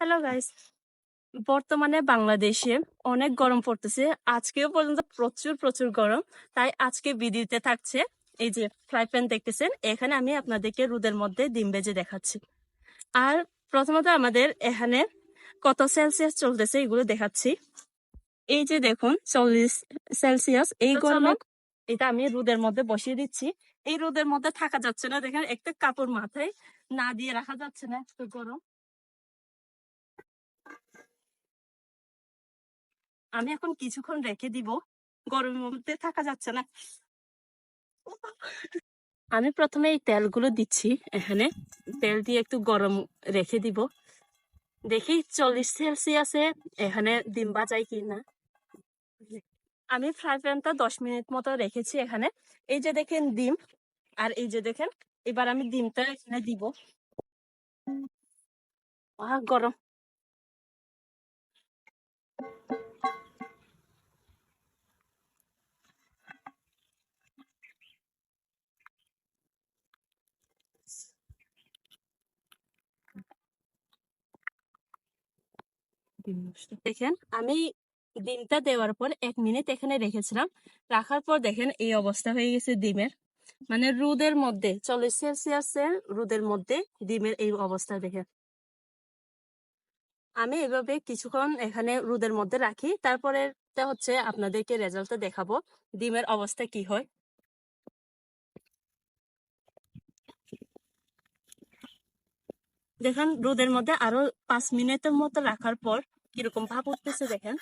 Hello guys বর্তমানে বাংলাদেশে অনেক গরম পড়তেছে। আজকেও পর্যন্ত প্রচুর প্রচুর গরম। তাই আজকে বিদিতে থাকছে। এই যে ফ্রাই প্যান দেখতেছেন এখানে আমি আপনাদেরকে রোদের মধ্যে ডিম ভেজে দেখাচ্ছি। আর প্রথমত আমাদের এখানে কত সেলসিয়াস চলতেছে এগুলো দেখাচ্ছি। এই যে দেখুন চল্লিশ সেলসিয়াস এই গরমে এটা আমি রোদের মধ্যে বসিয়ে দিচ্ছি। এই রোদের মধ্যে থাকা যাচ্ছে না দেখেন একটা কাপড় মাথায় না দিয়ে রাখা যাচ্ছে না এত গরম। আমি এখন কিছুক্ষণ রেখে দিব, গরমের মধ্যে থাকা যাচ্ছে না। আমি প্রথমে এই তেলগুলো দিচ্ছি এখানে। তেল দিয়ে একটু গরম রেখে দিব। দেখি চল্লিশ সেলসিয়াসে এখানে ডিম বাজাই কি না আমি ফ্রাই প্যানটা দশ মিনিট মতো রেখেছি এখানে। এই যে দেখেন ডিম, আর এই যে দেখেন, এবার আমি ডিমটা এখানে দিব। গরম। দেখেন, আমি ডিমটা দেওয়ার পর এক মিনিট এখানে রেখেছিলাম। রাখার পর দেখেন এই অবস্থা হয়ে গেছে ডিমের। মানে রোদের মধ্যে, চল্লিশ সেলসিয়াসের রোদের মধ্যে ডিমের এই অবস্থা দেখেন। আমি এভাবে কিছুক্ষণ এখানে রোদের মধ্যে রাখি তারপরে হচ্ছে আপনাদেরকে রেজাল্টটা দেখাবো, ডিমের অবস্থা কি হয়। দেখেন, রোদের মধ্যে আরও পাঁচ মিনিটের মতো রাখার পর কীরকম ভাব উঠতেছে দেখেন।